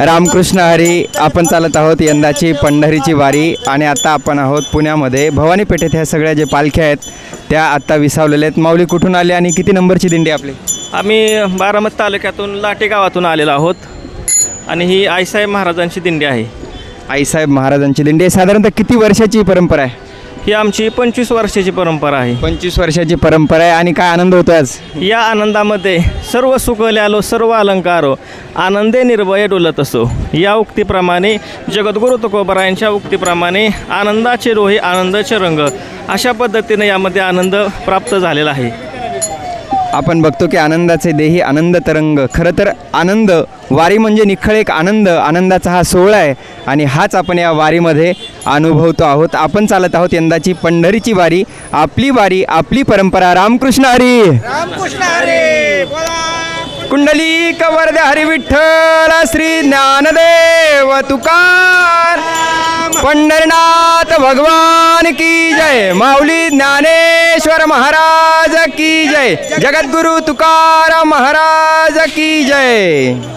रामकृष्ण हरी आपण चालत आहोत यंदाची पंढरीची वारी आणि आता आपण आहोत पुण्यामध्ये. भवानी पेठेत ह्या सगळ्या जे पालख्या आहेत त्या आत्ता विसावलेल्या आहेत. माऊली कुठून आले आणि किती नंबरची दिंडी आपली? आम्ही बारामती तालुक्यातून लाटे गावातून आलेलो आहोत आणि ही आईसाहेब महाराजांची दिंडी आहे. आईसाहेब महाराजांची दिंडी साधारणतः किती वर्षाची परंपरा आहे? ही आमची पंचवीस वर्षाची परंपरा आहे. पंचवीस वर्षाची परंपरा आहे आणि काय आनंद होतो आज? या आनंदामध्ये सर्व सुखल्यालो सर्व अलंकारो आनंदे निर्भय डोलत असो. या उक्तीप्रमाणे जगद्गुरु तुकोबरायांच्या उक्तीप्रमाणे आनंदाचे रोहे आनंदाचे रंग अशा पद्धतीने यामध्ये आनंद प्राप्त झालेला आहे. आपण बघतो की आनंदाचे देही आनंद तरंग. खरं तर आनंद वारी म्हणजे निखळ एक आनंद. आनंदाचा हा सोहळा आहे आणि हाच आपण या वारीमध्ये अनुभवतो आहोत. आपण चालत आहोत यंदाची पंढरीची वारी. आपली वारी आपली परंपरा. रामकृष्ण हरी! कुंडली कवर्द हरी विठ्ठल श्री ज्ञानदेव तुकार पंढरनाथ भगवान की जय. माऊली ज्ञानेश्वर महाराज की जय. जगद्गुरु तुकाराम महाराज की जय.